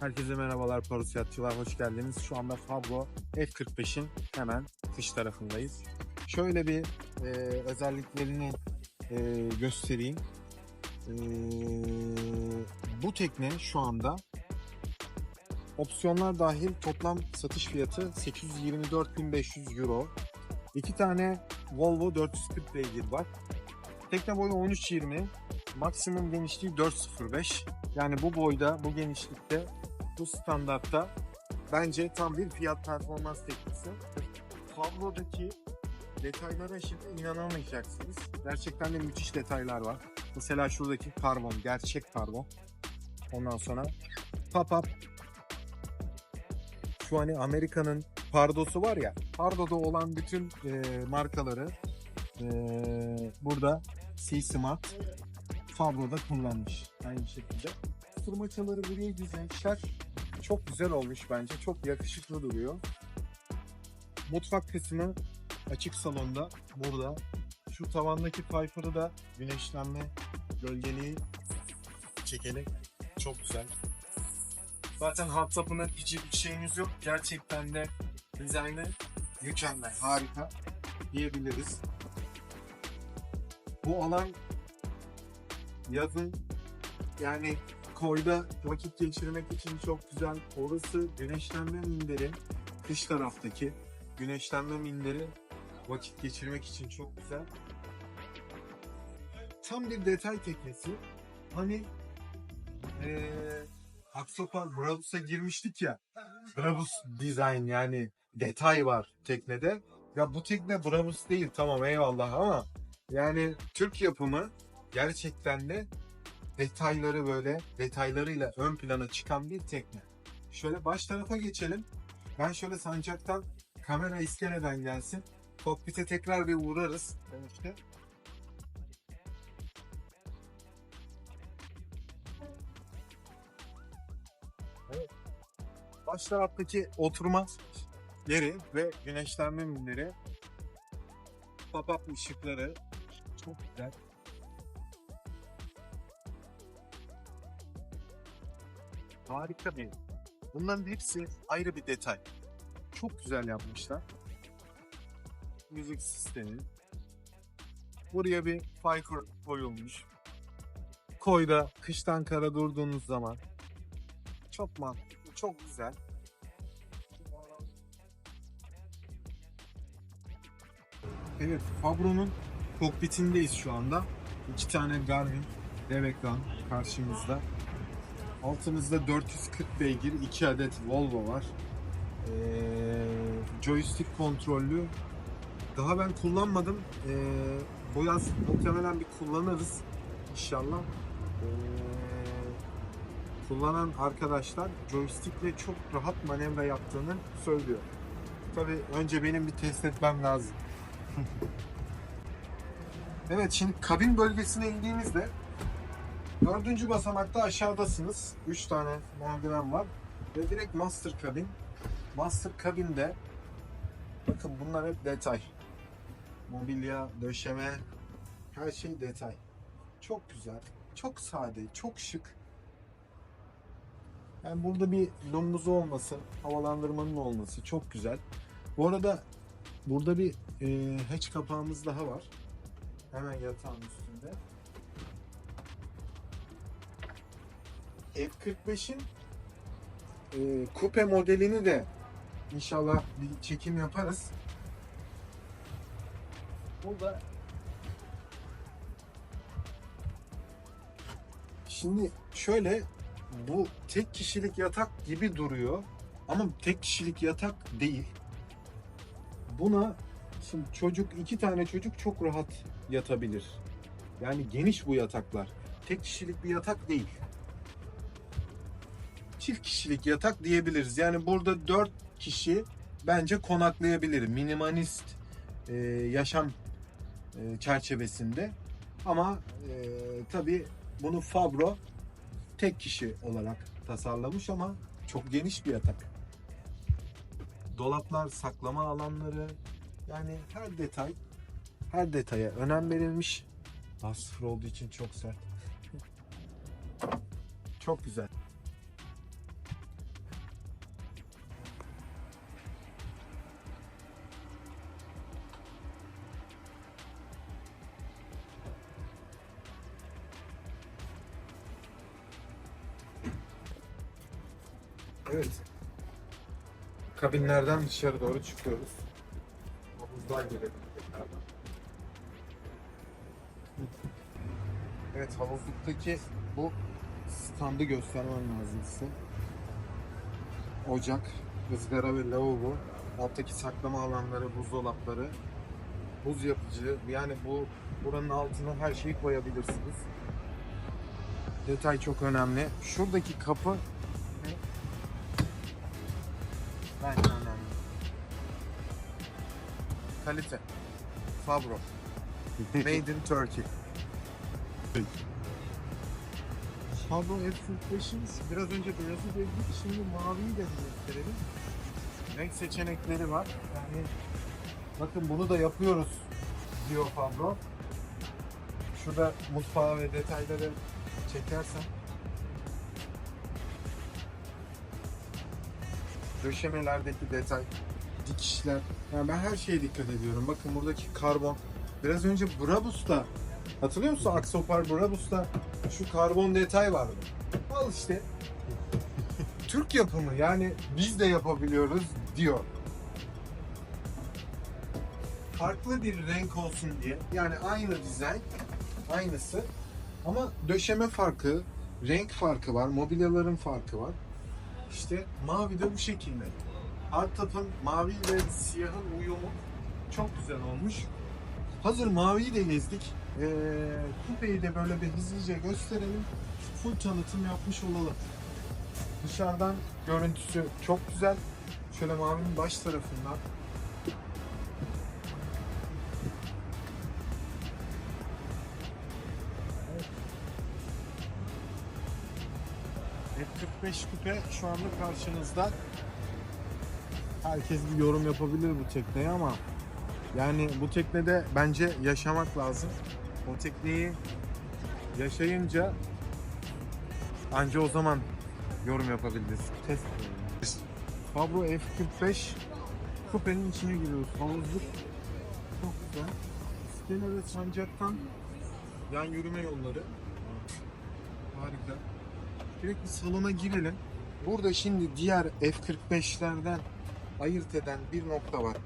Herkese merhabalar Parusiyatçılar, hoş geldiniz. Şu anda Fabro F45'in hemen dış tarafındayız. Şöyle bir e, özelliklerini e, göstereyim. E, bu tekne şu anda opsiyonlar dahil toplam satış fiyatı 824.500 euro. İki tane Volvo 440 beygir var. Tekne boyu 13.20, maksimum genişliği 4.05. Yani bu boyda, bu genişlikte, bu standartta bence tam bir fiyat performans teknisi. Fabro'daki detaylara şimdi inanamayacaksınız. Gerçekten de müthiş detaylar var. Mesela şuradaki karbon, gerçek karbon. Ondan sonra pop-up. Şu hani Amerika'nın Pardo'su var ya, Pardo'da olan bütün e, markaları e, burada Sea Smart Fabro'da kullanmış. Aynı şekilde. Sırmaçaları buraya güzel. Çok güzel olmuş bence. Çok yakışıklı duruyor. Mutfak kısmı açık salonda. Burada. Şu tavandaki Piper'ı da güneşlenme gölgeliği çekerek çok güzel. Zaten hot tub'ına hiç bir şeyimiz yok. Gerçekten de dizaynı mükemmel, harika diyebiliriz. Bu alan yazın yani koyda vakit geçirmek için çok güzel. Orası güneşlenme minderi. Dış taraftaki güneşlenme minderi vakit geçirmek için çok güzel. Tam bir detay teknesi. Hani eee Aksopar Brabus'a girmiştik ya. Brabus design yani detay var teknede. Ya bu tekne Brabus değil tamam eyvallah ama yani Türk yapımı gerçekten de detayları böyle detaylarıyla ön plana çıkan bir tekne. Şöyle baş tarafa geçelim. Ben şöyle sancaktan kamera iskeleden gelsin. Kokpite tekrar bir uğrarız. işte. Baş taraftaki oturma yeri ve güneşlenme minleri pop-up ışıkları çok güzel. Harika bir. Bunların hepsi ayrı bir detay. Çok güzel yapmışlar. Müzik sistemi. Buraya bir Fiker koyulmuş. Koyda kıştan kara durduğunuz zaman çok mantıklı, çok güzel. Evet, Fabro'nun kokpitindeyiz şu anda. İki tane Garmin dev karşımızda. Altımızda 440 beygir 2 adet Volvo var. Ee, joystick kontrollü. Daha ben kullanmadım. Ee, bu yaz muhtemelen bir kullanırız inşallah. Ee, kullanan arkadaşlar joystickle çok rahat manevra yaptığını söylüyor. Tabii önce benim bir test etmem lazım. evet şimdi kabin bölgesine indiğimizde Dördüncü basamakta aşağıdasınız. Üç tane merdiven var. Ve direkt master kabin. Master kabinde bakın bunlar hep detay. Mobilya, döşeme, her şey detay. Çok güzel, çok sade, çok şık. Yani burada bir lumbuzu olması, havalandırmanın olması çok güzel. Bu arada burada bir e, hatch kapağımız daha var. Hemen yatağın üstünde. F45'in e, kupe modelini de inşallah bir çekim yaparız. Burada Şimdi şöyle bu tek kişilik yatak gibi duruyor ama tek kişilik yatak değil. Buna şimdi çocuk iki tane çocuk çok rahat yatabilir. Yani geniş bu yataklar. Tek kişilik bir yatak değil çift kişilik yatak diyebiliriz. Yani burada 4 kişi bence konaklayabilir. Minimalist e, yaşam e, çerçevesinde. Ama e, tabii bunu Fabro tek kişi olarak tasarlamış ama çok geniş bir yatak. Dolaplar, saklama alanları yani her detay her detaya önem verilmiş. Ah, sıfır olduğu için çok sert. çok güzel. Evet. Kabinlerden dışarı doğru çıkıyoruz. Havuzlar tekrardan. Evet havuzluktaki bu standı göstermem lazım size. Ocak, ızgara ve lavabo. Alttaki saklama alanları, buzdolapları, buz yapıcı. Yani bu buranın altına her şeyi koyabilirsiniz. Detay çok önemli. Şuradaki kapı Bence önemli. Kalite. Fabro. Made in Turkey. Fabro F45'in biraz önce beyazı dedik, şimdi maviyi de gösterelim. Renk seçenekleri var. Yani bakın bunu da yapıyoruz diyor Fabro. Şurada mutfağı ve detayları çekersen. Döşemelerdeki detay, dikişler. Yani ben her şeye dikkat ediyorum. Bakın buradaki karbon. Biraz önce Brabus'ta hatırlıyor musun? Aksopar Brabus'ta şu karbon detay vardı. Al işte. Türk yapımı yani biz de yapabiliyoruz diyor. Farklı bir renk olsun diye. Yani aynı dizayn, aynısı. Ama döşeme farkı, renk farkı var, mobilyaların farkı var. İşte mavi de bu şekilde. Art tapın mavi ve siyahın uyumu çok güzel olmuş. Hazır maviyi de gezdik. Ee, kupeyi de böyle bir hızlıca gösterelim. Full tanıtım yapmış olalım. Dışarıdan görüntüsü çok güzel. Şöyle mavinin baş tarafından F45 kupe şu anda karşınızda. Herkes bir yorum yapabilir bu tekneye ama yani bu teknede bence yaşamak lazım. O tekneyi yaşayınca anca o zaman yorum yapabiliriz. Test. Fabro F45 kupenin içine giriyoruz. Havuzluk çok güzel. Ve sancaktan yan yürüme yolları. Harika. Direkt bir salona girelim. Burada şimdi diğer F45'lerden ayırt eden bir nokta var.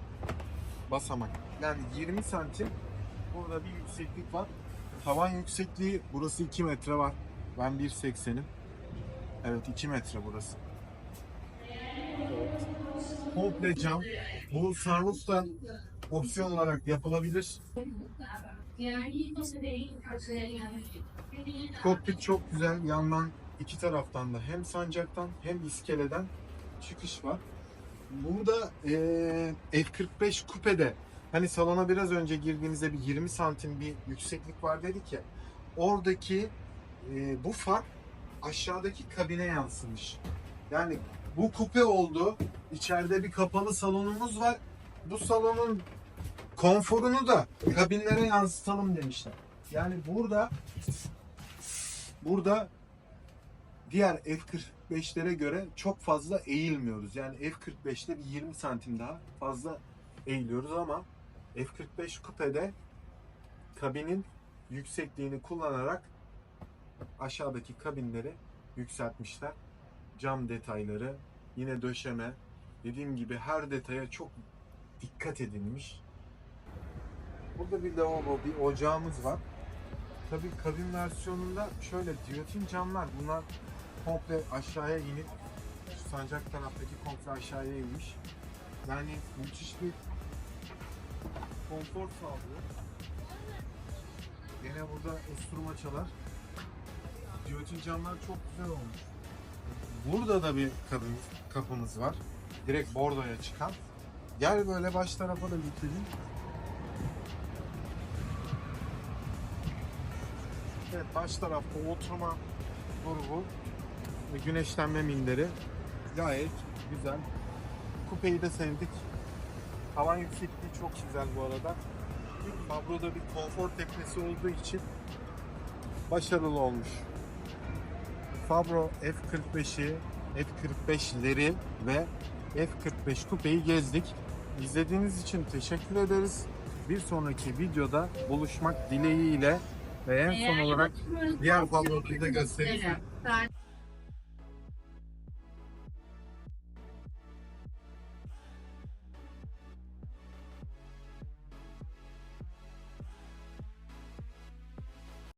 Basamak. Yani 20 santim burada bir yükseklik var. Tavan yüksekliği burası 2 metre var. Ben 1.80'im. Evet 2 metre burası. Komple cam. Bu sunroof da opsiyon olarak yapılabilir. Kokpit çok güzel. Yandan iki taraftan da hem sancaktan hem iskeleden çıkış var. Burada eee, F45 kupede hani salona biraz önce girdiğimizde bir 20 santim bir yükseklik var dedik ya. Oradaki eee, bu fark aşağıdaki kabine yansımış. Yani bu kupe oldu. İçeride bir kapalı salonumuz var. Bu salonun konforunu da kabinlere yansıtalım demişler. Yani burada burada diğer F45'lere göre çok fazla eğilmiyoruz. Yani F45'te bir 20 santim daha fazla eğiliyoruz ama F45 kupede kabinin yüksekliğini kullanarak aşağıdaki kabinleri yükseltmişler. Cam detayları, yine döşeme, dediğim gibi her detaya çok dikkat edilmiş. Burada bir lavabo, bir ocağımız var. Tabii kabin versiyonunda şöyle giyotin camlar bunlar komple aşağıya inip sancak taraftaki komple aşağıya inmiş. Yani müthiş bir konfor sağlıyor. Yine burada enstrüman çalar. Giyotin camlar çok güzel olmuş. Burada da bir kabin, kapımız var. Direkt bordoya çıkan. Gel böyle baş tarafa da getirelim. Evet baş tarafta oturma grubu güneşlenme minderi gayet güzel. Kupeyi de sevdik. Tavan yüksekliği çok güzel bu arada. Fabro'da bir konfor teknesi olduğu için başarılı olmuş. Fabro F45'i, F45'leri ve F45 kupeyi gezdik. İzlediğiniz için teşekkür ederiz. Bir sonraki videoda buluşmak dileğiyle ve en son olarak diğer Fabro'yu da göstereyim. Evet.